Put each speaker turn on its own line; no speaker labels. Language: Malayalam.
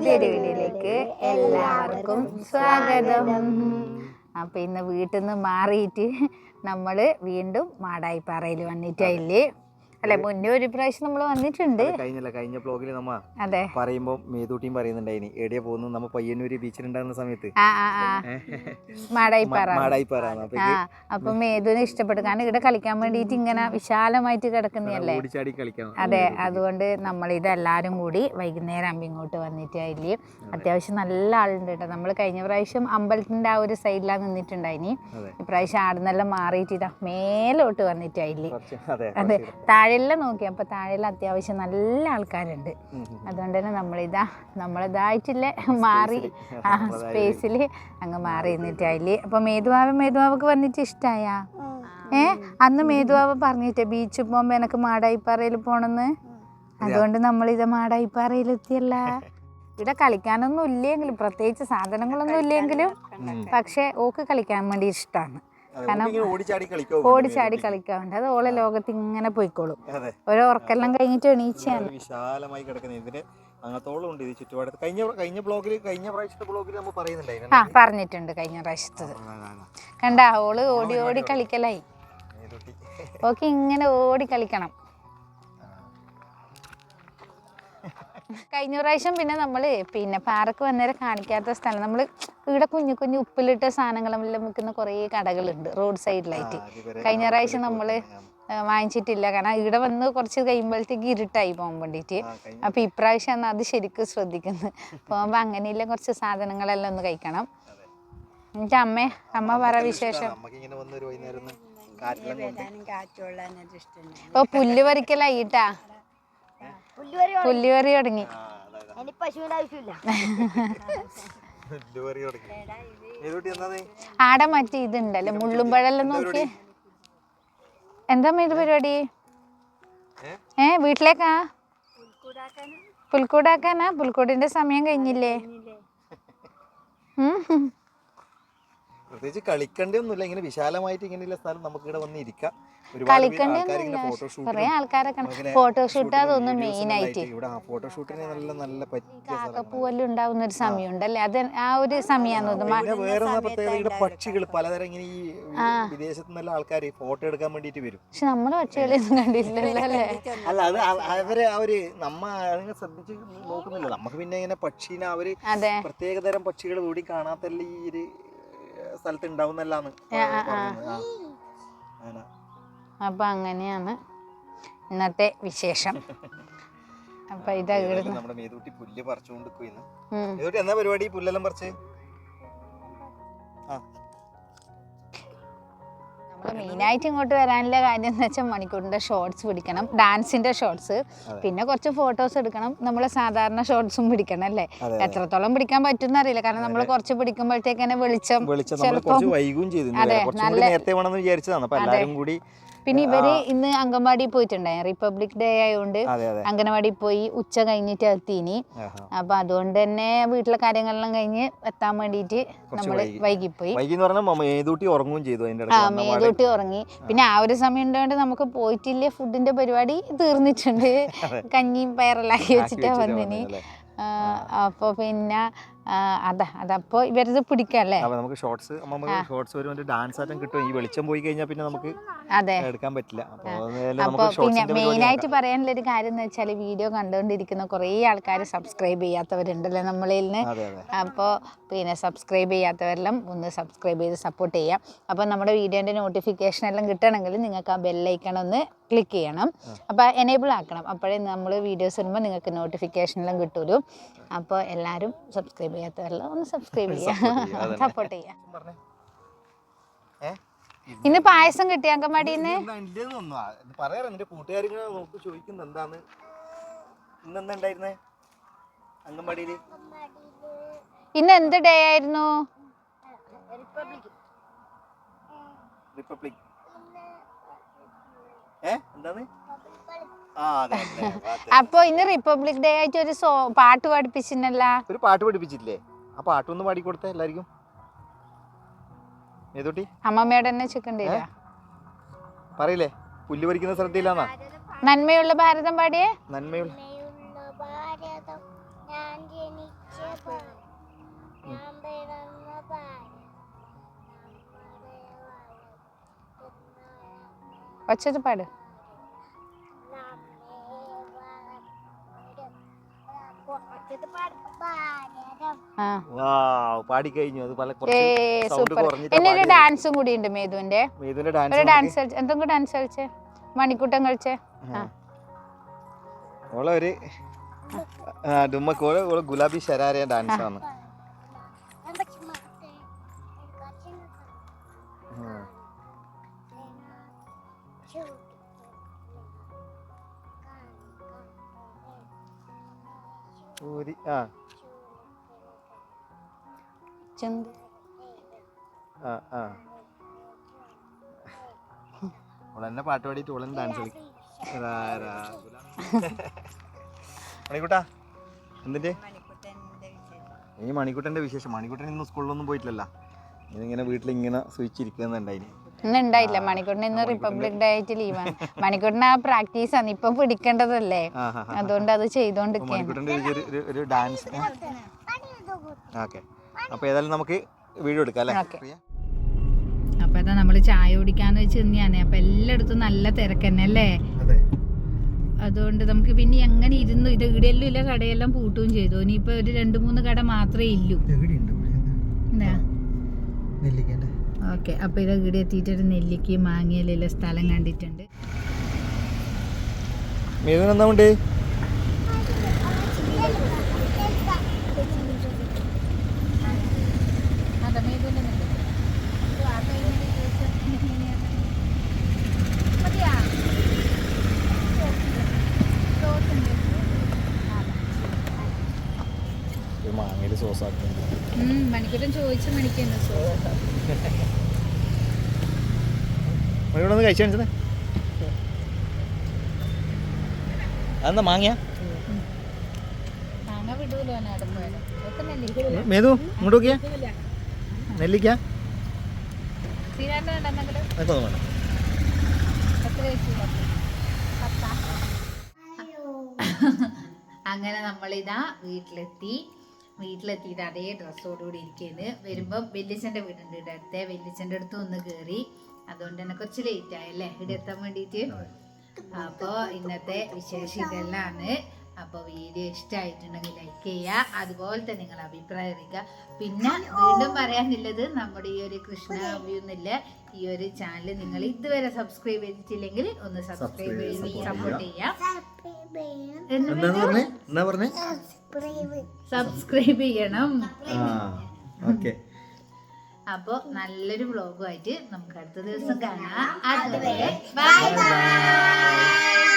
പുതിയൊരു വീഡിയോയിലേക്ക് എല്ലാവർക്കും സ്വാഗതം. അപ്പൊ ഇന്ന് വീട്ടിൽ നിന്ന് മാറിയിട്ട് നമ്മൾ വീണ്ടും മാടായിപ്പാറയിൽ വന്നിട്ടില്ലേ അല്ലെ മുന്നേ ഒരു പ്രാവശ്യം നമ്മൾ വന്നിട്ടുണ്ട്.
കഴിഞ്ഞല്ല കഴിഞ്ഞ ബ്ലോഗിൽ നമ്മ
അതെ.
പറയുമ്പോ മേതൂട്ടിയും പറയുന്നുണ്ടായിനി എവിടെയാ പോകുന്നത് നമ്മ പയ്യന്നൂര് ബീച്ചിലുണ്ടാകുന്ന സമയത്ത്.
മാടായിപ്പാറ. അപ്പൊ മേതുവിന് ഇഷ്ടപ്പെട്ടു കാരണം ഇവിടെ കളിക്കാൻ വേണ്ടിയിട്ട് ഇങ്ങനെ വിശാലമായിട്ട് കിടക്കുന്നതല്ലേ? അതെ അതുകൊണ്ട് നമ്മൾ ഇതെല്ലാവരും കൂടി വൈകുന്നേരം ആകുമ്പോൾ ഇങ്ങോട്ട് വന്നിട്ടായില്ലേ അത്യാവശ്യം നല്ല ആളുണ്ട് കേട്ടോ നമ്മൾ കഴിഞ്ഞ പ്രാവശ്യം അമ്പലത്തിന്റെ ആ ഒരു സൈഡിലാണ് നിന്നിട്ടുണ്ടായിനി. ഇപ്രാവശ്യം ആടുന്നെല്ലാം മാറിയിട്ട് ഇതാ മേലോട്ട് വന്നിട്ട്
അതിൽ. അതെ
അതെ താഴെല്ലാം നോക്കി. അപ്പോൾ താഴെല്ലാം അത്യാവശ്യം നല്ല ആൾക്കാരുണ്ട്. അതുകൊണ്ട് തന്നെ നമ്മളിതാ നമ്മളിതായിട്ടില്ല മാറി. ആ സ്പേസിൽ അങ്ങ് മാറി നിന്നിട്ട് അതിൽ. അപ്പോൾ മേധുവാവ് മേധുവാവക്ക് വന്നിട്ട് ഇഷ്ടമായ ഏ? അന്ന് മേധുവാവ് പറഞ്ഞിട്ടേ ബീച്ചിൽ പോകുമ്പോൾ എനിക്ക് മാടായിപ്പാറയിൽ പോണെന്ന്. അതുകൊണ്ട് നമ്മളിത് മാടായിപ്പാറയിലെത്തിയല്ല. ഇവിടെ കളിക്കാനൊന്നും ഇല്ലെങ്കിലും പ്രത്യേകിച്ച് സാധനങ്ങളൊന്നും ഇല്ലെങ്കിലും. പക്ഷെ ഓക്ക് കളിക്കാൻ വേണ്ടി ഇഷ്ടമാണ്
ഓടിങ്ങനെ ഓടിച്ചാടി കളിക്കോ
ഓടിച്ചാടി കളിക്കാറുണ്ട്. അത് ഓളെ ലോകത്ത് ഇങ്ങനെ പോയിക്കോളും. ഓരോ ഉറക്കെല്ലാം കഴിഞ്ഞിട്ട് എണീച്ചാണ്
വിശാലമായി കിടക്കുന്ന ഇതിന് അങ്ങത്തോളം ഉണ്ട് ഇത് ചുറ്റുപാടത്ത്. കഴിഞ്ഞ കഴിഞ്ഞ ബ്ലോഗിൽ കഴിഞ്ഞ പ്രാവശ്യത്തെ ബ്ലോഗിൽ നമ്മൾ പറയുന്നുണ്ടായിരുന്നു
ആ പറഞ്ഞിട്ടുണ്ട് കഴിഞ്ഞ പ്രാവശ്യത്തത്. കണ്ട ഓൾ ഓടി ഓടി കളിക്കലായി. ഓക്കെ ഇങ്ങനെ ഓടി കളിക്കണം. കഴിഞ്ഞ പ്രാവശ്യം പിന്നെ നമ്മൾ പിന്നെ പാറക്ക് വന്നേരം കാണിക്കാത്ത സ്ഥലം നമ്മൾ ഇവിടെ കുഞ്ഞു കുഞ്ഞു ഉപ്പിലിട്ട സാധനങ്ങളെല്ലാം വിൽക്കുന്ന കുറേ കടകളുണ്ട് റോഡ് സൈഡിലായിട്ട്. കഴിഞ്ഞ പ്രാവശ്യം നമ്മൾ വാങ്ങിച്ചിട്ടില്ല. കാരണം ഇവിടെ വന്ന് കുറച്ച് കഴിയുമ്പോഴത്തേക്ക് ഇരുട്ടായി പോകാൻ വേണ്ടിയിട്ട്. അപ്പോൾ ഇപ്രാവശ്യം എന്നാൽ അത് ശരിക്കും ശ്രദ്ധിക്കുന്നത്. പോകുമ്പോൾ അങ്ങനെയുള്ള കുറച്ച് സാധനങ്ങളെല്ലാം ഒന്ന് കഴിക്കണം. എന്നിട്ട് അമ്മേ അമ്മ പറ വിശേഷം.
നമുക്ക് ഇങ്ങനെ വന്നൊരു വൈകുന്നേരം ഒന്ന് കാറ്റിലും കൊണ്ട്
ഇപ്പൊ പുല്ല് പറിക്കലായിട്ടാ? പുല്ല് പറി തുടങ്ങി.
പശുവിന്റെ ആവശ്യമില്ല.
ഡെലിവറി തുടങ്ങി.
ആടെ മറ്റേ ഇതുണ്ടല്ലോ മുള്ളുമ്പഴെല്ലാം നോക്കി. എന്താ ഇത് പരിപാടി?
ഏ?
ഏ വീട്ടിലേക്കാ? പുൽക്കൂടാക്കാനാ. പുൽക്കൂടിന്റെ സമയം കഴിഞ്ഞില്ലേ? ഉം.
പ്രത്യേകിച്ച് കളിക്കണ്ടൊന്നുമില്ല ഇങ്ങനെ വിശാലമായിട്ട് ഇങ്ങനെയുള്ള സ്ഥലം നമുക്ക് ഇവിടെ വന്ന് ഇരിക്കാം.
കൊറേ ആൾക്കാരൊക്കെ ഫോട്ടോഷൂട്ട് അതൊന്നും മെയിൻ ആയിട്ട്.
ഇവിടെ ഫോട്ടോഷൂട്ടിന് നല്ല നല്ല
കാക്കപ്പൂവെല്ലാം ഉണ്ടാവുന്ന ഒരു സമയമുണ്ടല്ലേ അത് ആ ഒരു
പിന്നെ വേറെ പ്രത്യേകത പക്ഷികൾ പലതരം ഇങ്ങനെ ഈ വിദേശത്ത് നിന്നുള്ള ആൾക്കാർ ഫോട്ടോ എടുക്കാൻ വേണ്ടിയിട്ട് വരും.
പക്ഷെ നമ്മൾ പക്ഷികളെയൊന്നും കണ്ടിട്ടില്ലല്ലോ അല്ലേ?
അല്ല അത് അവ- അവർ അവർ നമ്മ ശ്രദ്ധിച്ച് നോക്കുന്നില്ല. നമുക്ക് പിന്നെ ഇങ്ങനെ പക്ഷീനെ അവർ
പ്രത്യേകതരം
പ്രത്യേക തരം പക്ഷികൾ കൂടി കാണാത്തല്ല ഈ ഒരു സ്ഥലത്ത് ഉണ്ടാവുന്നല്ലാന്ന്.
അപ്പൊ അങ്ങനെയാണ് ഇന്നത്തെ വിശേഷം. അപ്പൊ ഇതാ
നമ്മുടെ മേതൂട്ടി പുല്ല് പറിച്ചുകൊണ്ട്. എന്നാ പരിപാടി പുല്ലെല്ലാം പറിച്ച്? ആ.
മെയിനായിട്ട് ഇങ്ങോട്ട് വരാനുള്ള കാര്യം എന്ന് വെച്ചാൽ മണിക്കൂറിന്റെ ഷോർട്സ് പിടിക്കണം. ഡാൻസിന്റെ ഷോർട്സ് പിന്നെ കുറച്ച് ഫോട്ടോസ് എടുക്കണം. നമ്മൾ സാധാരണ ഷോർട്സും പിടിക്കണം അല്ലേ? എത്രത്തോളം പിടിക്കാൻ പറ്റുന്ന അറിയില്ല കാരണം നമ്മൾ കുറച്ച് പിടിക്കുമ്പോഴത്തേക്കന്നെ വെളിച്ചം
വെളിച്ചം നമ്മൾ കുറച്ച് വൈകും ചെയ്തു.
അതെ, നല്ല-
നേരത്തെ വേണമെന്ന് വിചാരിച്ചതാണ്. അപ്പൊ എല്ലാവരും കൂടി
പിന്നെ ഇവർ ഇന്ന് അംഗൻവാടി പോയിട്ടുണ്ടായി. റിപ്പബ്ലിക് ഡേ ആയതുകൊണ്ട് അംഗനവാടി പോയി ഉച്ച കഴിഞ്ഞിട്ട് എത്തിനി. അപ്പൊ അതുകൊണ്ട് തന്നെ വീട്ടിലെ കാര്യങ്ങളെല്ലാം കഴിഞ്ഞ് എത്താൻ വേണ്ടിയിട്ട് നമ്മൾ
വൈകി. പോയി മേതൂട്ടി ഉറങ്ങുകയും ചെയ്തു
ആ. മേതൂട്ടി ഉറങ്ങി. പിന്നെ ആ ഒരു സമയം ഉണ്ടായത് നമുക്ക് പോയിട്ടില്ല ഫുഡിന്റെ പരിപാടി തീർന്നിട്ടുണ്ട്. കഞ്ഞിയും പയറെല്ലാം ആക്കി വെച്ചിട്ടാ വന്നിനി. അപ്പൊ പിന്നെ അതാ അതപ്പോ ഇവരത് പിടിക്കല്ലേ
അപ്പൊ നമുക്ക് ഷോർട്സ് ഷോർട്സ് വരുമ്പോൾ ഡാൻസ് ആറ്റം കിട്ടും. ഈ വെളിച്ചം പോയി കഴിഞ്ഞാൽ പിന്നെ നമുക്ക്
അതെ.
എടുക്കാൻ പറ്റില്ല. അപ്പൊ
പിന്നെ
മെയിൻ
മെയിനായിട്ട് പറയാനുള്ള ഒരു കാര്യം എന്ന് വെച്ചാൽ വീഡിയോ കണ്ടുകൊണ്ടിരിക്കുന്ന കുറേ ആൾക്കാർ സബ്സ്ക്രൈബ് ചെയ്യാത്തവരുണ്ടല്ലോ നമ്മളിൽ നിന്ന്. അപ്പോൾ പിന്നെ സബ്സ്ക്രൈബ് ചെയ്യാത്തവരെല്ലാം ഒന്ന് സബ്സ്ക്രൈബ് ചെയ്ത് സപ്പോർട്ട് ചെയ്യാം. അപ്പോൾ നമ്മുടെ വീഡിയോന്റെ നോട്ടിഫിക്കേഷൻ എല്ലാം കിട്ടണമെങ്കിൽ നിങ്ങൾക്ക് ആ ബെല്ലൈക്കൺ ഒന്ന് ക്ലിക്ക് ചെയ്യണം. അപ്പോൾ എനേബിൾ ആക്കണം. അപ്പോഴേ നമ്മൾ വീഡിയോസ് വരുമ്പോൾ നിങ്ങൾക്ക് നോട്ടിഫിക്കേഷനെല്ലാം കിട്ടുള്ളൂ അപ്പോൾ എല്ലാവരും സബ്സ്ക്രൈബ് ചെയ്യാത്തവരെല്ലാം ഒന്ന് സബ്സ്ക്രൈബ് ചെയ്യാം. സപ്പോർട്ട് ചെയ്യാം.
പറഞ്ഞേ. ഏ?
ഇന്ന് പായസം കിട്ടിയ
അങ്കമാടിന്ന് നിന്റെ നോക്ക് എന്താണ് ഇന്ന് എന്ത്
ഡേ ആയിരുന്നു?
റിപ്പബ്ലിക് ഏ? എന്താണ്
അപ്പൊ ഇന്ന് റിപ്പബ്ലിക് ഡേ ആയിട്ട് ഒരു പാട്ട് പഠിപ്പിച്ചില്ല
ഒരു പാട്ട് പഠിപ്പിച്ചില്ലേ ആ പാട്ട് ഒന്ന് പാടി കൊടുത്തേ എല്ലാവർക്കും. ഏതോട്ടി
അമ്മമ്മയുടെ തന്നെ
ചിക്കണ്ടേ പറയില്ലേ? പുല്ല് പറിക്കുന്ന ശ്രദ്ധയില്ലാന്നാ?
നന്മയുള്ള ഭാരതം പാടിയേ?
നന്മയുള്ള
ഒച്ചത് പാട്.
പാടി കഴിഞ്ഞു അത് പല സൗണ്ട് കുറഞ്ഞിട്ട്
ഡാൻസും കൂടി ഉണ്ട് മേധുവിന്റെ
ഡാൻസ്
ഡാൻസ് എന്തെങ്കിലും ഡാൻസ് കളിച്ചേ. മണിക്കൂട്ടം കളിച്ചേ?
ഓളെ ഒരു ഡുമ്മക്ക് ഓളെ ഗുലാബി ശരാരയ ഡാൻസ് ആണ് ആ.
ചന്ത്
ഓളെന്നെ പാട്ട് പാടിയിട്ട് ഓളെന്നെ ഡാൻസ് കളിക്കും. മണിക്കുട്ടാ എന്തിന്റെ ഈ മണിക്കുട്ടന്റെ വിശേഷം. മണിക്കുട്ടൻ ഇന്ന് സ്കൂളിലൊന്നും പോയിട്ടില്ലല്ലോ. ഇങ്ങനെ വീട്ടിൽ ഇങ്ങനെ സൂചിച്ചിരിക്കുന്നുണ്ടായിന്
ഇന്ന് ഉണ്ടായില്ല. മണിക്കൂട്ടിന് ഇന്ന് റിപ്പബ്ലിക് ഡേ ആയിട്ട് ലീവാണ് മണിക്കുട്ടൻ ആ പ്രാക്ടീസ് ആണ് ഇപ്പൊ പിടിക്കേണ്ടതല്ലേ? അതുകൊണ്ട് അത് ചെയ്തോണ്ടിരിക്കുകയാണ്
മണിക്കുട്ടന്റെ ഒരു- ഒരു- ഒരു ഡാൻസ് ഓക്കെ അപ്പൊ ഏതായാലും നമുക്ക് വീഡിയോ എടുക്കാം അല്ലേ. പ്രിയ?
അപ്പൊ ഇതാ നമ്മൾ ചായ കുടിക്കാന്ന് വെച്ച് തന്നെയാണ് അപ്പൊ എല്ലായിടത്തും നല്ല തിരക്ക് തന്നെ അല്ലേ
അതെ
അതുകൊണ്ട് നമുക്ക് പിന്നെ എങ്ങനെ ഇരുന്നു ഇത് ഇവിടെയെല്ലാം ഇല്ല കടയെല്ലാം പൂട്ടുകയും ചെയ്തു ഇനിയിപ്പോ ഒരു രണ്ട് മൂന്ന് കട മാത്രമേ ഇല്ലൂ ഓക്കെ അപ്പൊ ഇത് ഇവിടെ എത്തിയിട്ട് ഒരു നെല്ലിക്ക് മാങ്ങിയലുള്ള സ്ഥലം കണ്ടിട്ടുണ്ട്
എന്താ ഉണ്ട് മാങ്ങയിൽ സോസ് ആക്കുന്നുണ്ട്.
മണിക്കൂട്ടം ചോദിച്ച മണിക്കുന്നു
മണിക്കൂടെ ഒന്ന് കഴിച്ചു കാണിച്ചത് അതെന്താ മാങ്ങിയ? മേതു ഇങ്ങോട്ട് നോക്കിയാ. നെല്ലിക്ക?
അങ്ങനെ നമ്മളിതാ വീട്ടിലെത്തി. വീട്ടിലെത്തിയിട്ട് അതേ ഡ്രസ്സോടുകൂടി ഇരിക്കുന്നത് വരുമ്പോൾ വെല്ലിച്ചന്റെ വീടുണ്ട് ഇവിടെ വെല്ലിച്ചന്റെ വെല്ലിച്ചന്റെ അടുത്ത് ഒന്ന് കയറി അതുകൊണ്ട് തന്നെ കുറച്ച് ലേറ്റ് ആയല്ലേ ഇവിടെ എത്താൻ വേണ്ടിയിട്ട്. അപ്പോൾ ഇന്നത്തെ വിശേഷം ഇതെല്ലാമാണ് അപ്പോൾ വീഡിയോ ഇഷ്ടമായിട്ടുണ്ടെങ്കിൽ ലൈക്ക് ചെയ്യുക. അതുപോലെ തന്നെ നിങ്ങൾ അഭിപ്രായം അറിയിക്കുക. പിന്നെ വീണ്ടും പറയാനുള്ളത് നമ്മുടെ ഈ ഒരു കൃഷ്ണ വ്യൂ എന്നില്ല ഈ ഒരു ചാനൽ നിങ്ങൾ ഇതുവരെ സബ്സ്ക്രൈബ് ചെയ്തിട്ടില്ലെങ്കിൽ ഒന്ന് സബ്സ്ക്രൈബ് ചെയ്ത് സപ്പോർട്ട് ചെയ്യാം സബ്സ്ക്രൈബ് ചെയ്യണം.
ആ ഓക്കെ
അപ്പോൾ നല്ലൊരു വ്ളോഗുമായിട്ട് നമുക്ക് അടുത്ത ദിവസം കാണാം. അതുവരെ ബൈ ബൈ